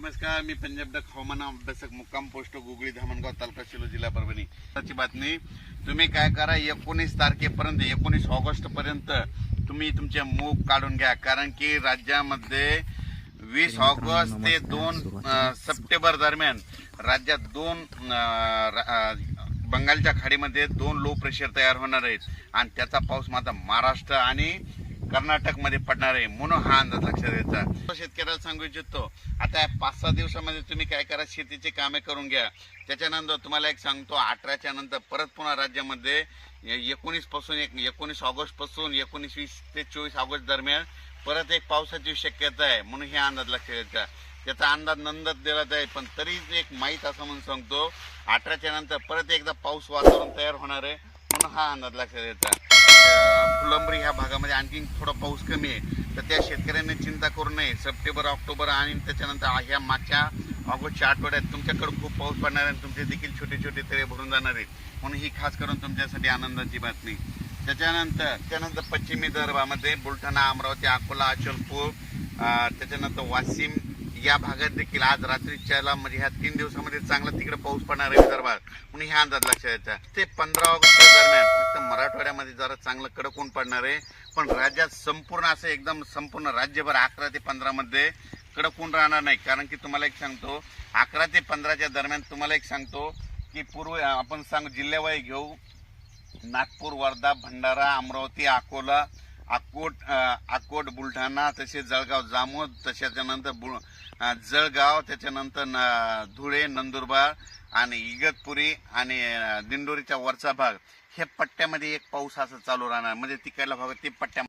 नमस्कार मी पंजाब डक हवामान अभ्यासक मुक्काम पोस्ट गुगळी धामणगाव तालुका शिलो जिल्हा परभणी. आताची बातमी तुम्ही काय करा एकोणीस तारखेपर्यंत एकोणीस ऑगस्ट पर्यंत तुम्ही तुमचे मूग काढून घ्या. कारण की राज्यामध्ये वीस ऑगस्ट ते दोन सप्टेंबर दरम्यान राज्यात दोन बंगालच्या खाडीमध्ये दोन लो प्रेशर तयार होणार आहेत. आणि त्याचा पाऊस मात्र महाराष्ट्र आणि कर्नाटकमध्ये पडणार आहे म्हणून हा अंदाज लक्षात घ्यायचा शेतकऱ्याला सांगू इच्छितो आता पाच सहा दिवसामध्ये तुम्ही काय करा शेतीची कामे करून घ्या. त्याच्यानंतर तुम्हाला एक सांगतो अठराच्या नंतर परत पुन्हा राज्यामध्ये एकोणीसपासून एक एकोणीस ऑगस्टपासून एकोणीस वीस ते चोवीस ऑगस्ट दरम्यान परत एक पावसाची शक्यता आहे म्हणून हे अंदाज लक्षात घ्यायचा त्याचा अंदाज नंदत दिला जाईल पण तरी एक माहीत असं म्हणून सांगतो अठराच्या नंतर परत एकदा पाऊस वातावरण तयार होणार आहे म्हणून हा अंदाज लक्षात घ्यायचा फुलंबरी ह्या भागामध्ये आणखी थोडा पाऊस कमी आहे. तर त्या शेतकऱ्यांनी चिंता करू नये. सप्टेंबर ऑक्टोबर आणि त्याच्यानंतर ह्या मागच्या ऑगस्टच्या आठवड्यात तुमच्याकडे खूप पाऊस पडणार आहे आणि तुमचे देखील छोटे छोटे तळे भरून जाणार आहेत. म्हणून ही खास करून तुमच्यासाठी आनंदाची बातमी. त्याच्यानंतर त्यानंतर पश्चिमी विदर्भामध्ये बुलढाणा अमरावती अकोला अचलपूर त्याच्यानंतर वाशिम या भागात देखील आज रात्रीच्या म्हणजे ह्या तीन दिवसामध्ये चांगला तिकडे पाऊस पडणार आहे विदर्भात. म्हणून ह्या अंदाज लक्षात घ्यायचा ते पंधरा ऑगस्ट दरम्यान फक्त मराठवाड्यामध्ये जरा चांगलं कडक ऊन पडणार आहे. पण राज्यात संपूर्ण असं एकदम संपूर्ण राज्यभर अकरा ते पंधरामध्ये कडक ऊन राहणार नाही. कारण की तुम्हाला एक सांगतो अकरा ते पंधराच्या दरम्यान तुम्हाला एक सांगतो की पूर्व आपण सांग जिल्ह्यावाई घेऊ. नागपूर वर्धा भंडारा अमरावती अकोला अकोट अकोट बुलढाणा तसेच जळगाव जामोद त्याच्यानंतर बुल जळगाव त्याच्यानंतर न- धुळे नंदुरबार आणि इगतपुरी आणि दिंडोरीचा वरचा भाग. हे पट्ट्यामध्ये एक पाऊस असं चालू राहणार. म्हणजे तिकडला भाग ते पट्ट्या